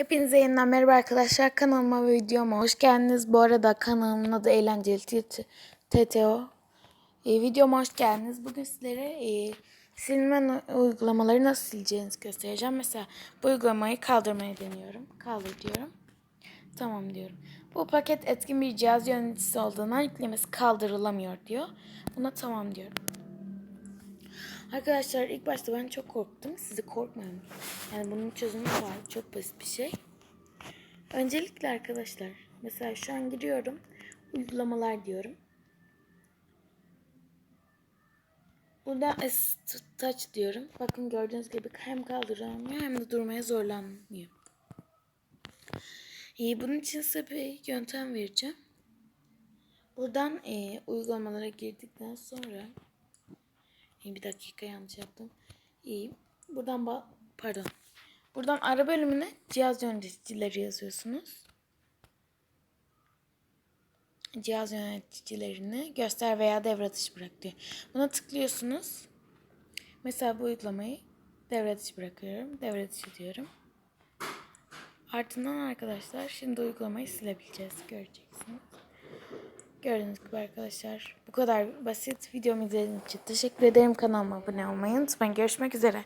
Hepinize yeniden merhaba arkadaşlar. Kanalıma ve videoma hoş geldiniz. Bu arada kanalımın adı Eğlenceli TT TTO. E, videoma hoş geldiniz. Bugün sizlere e, silme uygulamaları nasıl sileceğinizi göstereceğim. Mesela bu uygulamayı kaldırmayı deniyorum. Kaldır diyorum. Tamam diyorum. Bu paket etkin bir cihaz yöneticisi olduğundan yüklemesi kaldırılamıyor diyor. Buna tamam diyorum. Arkadaşlar ilk başta ben çok korktum. Sizi korkmayın. Yani bunun çözümü var. Çok basit bir şey. Öncelikle arkadaşlar mesela şu an giriyorum. Uygulamalar diyorum. Burada touch diyorum. Bakın gördüğünüz gibi hem kaldıramıyor hem de durmaya zorlanmıyor. İyi, bunun için size bir yöntem vereceğim. Buradan e, uygulamalara girdikten sonra İyi, bir dakika yanlış yaptım. İyi. Buradan ba pardon. Buradan ara bölümüne cihaz yöneticileri yazıyorsunuz. Cihaz yöneticilerini göster veya devre dışı bırak diyor. Buna tıklıyorsunuz. Mesela bu uygulamayı devre dışı bırakıyorum. Devre dışı diyorum. Ardından arkadaşlar şimdi uygulamayı silebileceğiz. Göreceksiniz. Gördüğünüz gibi arkadaşlar bu kadar basit videomu izlediğiniz için teşekkür ederim. Kanalıma abone olmayı unutmayın. Görüşmek üzere.